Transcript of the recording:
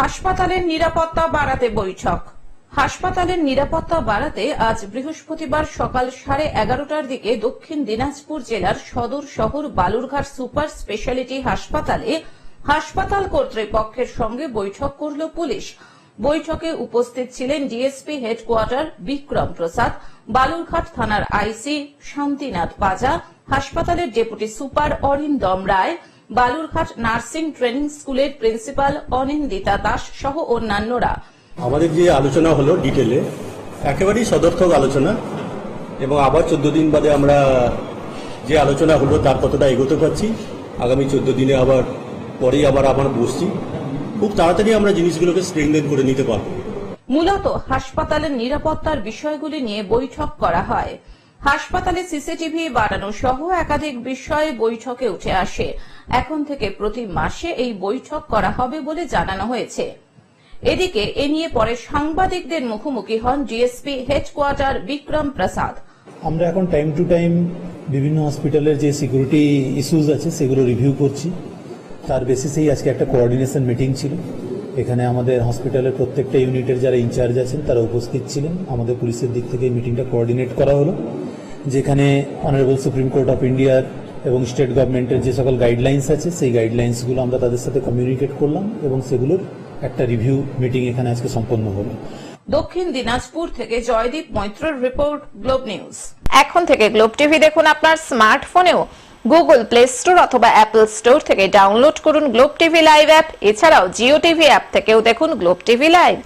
হাসপাতালের নিরাপত্তা বাড়াতে বৈঠক। হাসপাতালের নিরাপত্তা বাড়াতে আজ বৃহস্পতিবার সকাল সাড়ে এগারোটার দিকে দক্ষিণ দিনাজপুর জেলার সদর শহর বালুরঘাট সুপার স্পেশালিটি হাসপাতালে হাসপাতাল কর্তৃপক্ষের সঙ্গে বৈঠক করল পুলিশ। বৈঠকে উপস্থিত ছিলেন ডিএসপি হেডকোয়ার্টার বিক্রম প্রসাদ, বালুরঘাট থানার আইসি শান্তিনাথ পাজা, হাসপাতালের deputy super Arindam Roy Balurghat nursing training স্কুলের প্রিন্সিপাল অনিন্দিতা দাস সহ অন্যান্যরা। আমাদের যে আলোচনা হলো ডিটেলে একেবারেই সদর্থক আলোচনা এবং আবার চোদ্দ দিন বাদে আমরা যে আলোচনা হলো তার কতটা এগোতে পারছি আগামী চোদ্দ দিনে আবার পরেই আবার আবার বসছি। খুব তাড়াতাড়ি আমরা জিনিসগুলোকে স্ট্রেংথেন করে নিতে পারব। মূলত হাসপাতালের নিরাপত্তার বিষয়গুলি নিয়ে বৈঠক করা হয়। হাসপাতালে সিসিটিভি বাড়ানো সহ একাধিক বিষয়ে বৈঠকে উঠে আসে। এখন থেকে প্রতি মাসে এই বৈঠক করা হবে বলে জানানো হয়েছে। এদিকে এ নিয়ে পরে সাংবাদিকদের মুখোমুখি হন ডিএসপি হেডকোয়ার্টার বিক্রম প্রসাদ। আমরা এখন টাইম টু টাইম বিভিন্ন হসপিটালের যে সিকিউরিটি ইস্যুজ আছে, সেগুলো রিভিউ করছি। তার বেসিসেই আজকে একটা কোঅর্ডিনেশন মিটিং ছিল। এখানে আমাদের হসপিটালের প্রত্যেকটা ইউনিটের যারা ইনচার্জ আছেন, তারা উপস্থিত ছিলেন। আমাদের পুলিশের দিক থেকে মিটিংটা কোঅর্ডিনেট করা হলো। যেখানে অনারেবল সুপ্রিম কোর্ট অফ ইন্ডিয়ার এবং স্টেট গভর্নমেন্টের যে সকল গাইডলাইন্স আছে সেই গাইডলাইন্সগুলো আমরা তাদের সাথে কমিউনিকেট করলাম এবং সেগুলোর একটা রিভিউ মিটিং এখানে আজকে সম্পন্ন হলো। দক্ষিণ দিনাজপুর থেকে জয়দীপ মৈত্রর রিপোর্ট গ্লোব নিউজ এখন থেকে গ্লোব টিভি দেখুন আপনার স্মার্টফোনেও গুগল প্লে স্টোর অথবা অ্যাপল স্টোর থেকে ডাউনলোড করুন গ্লোব টিভি লাইভ অ্যাপ এছাড়াও জিও টিভি অ্যাপ থেকেও দেখুন গ্লোব টিভি লাইভ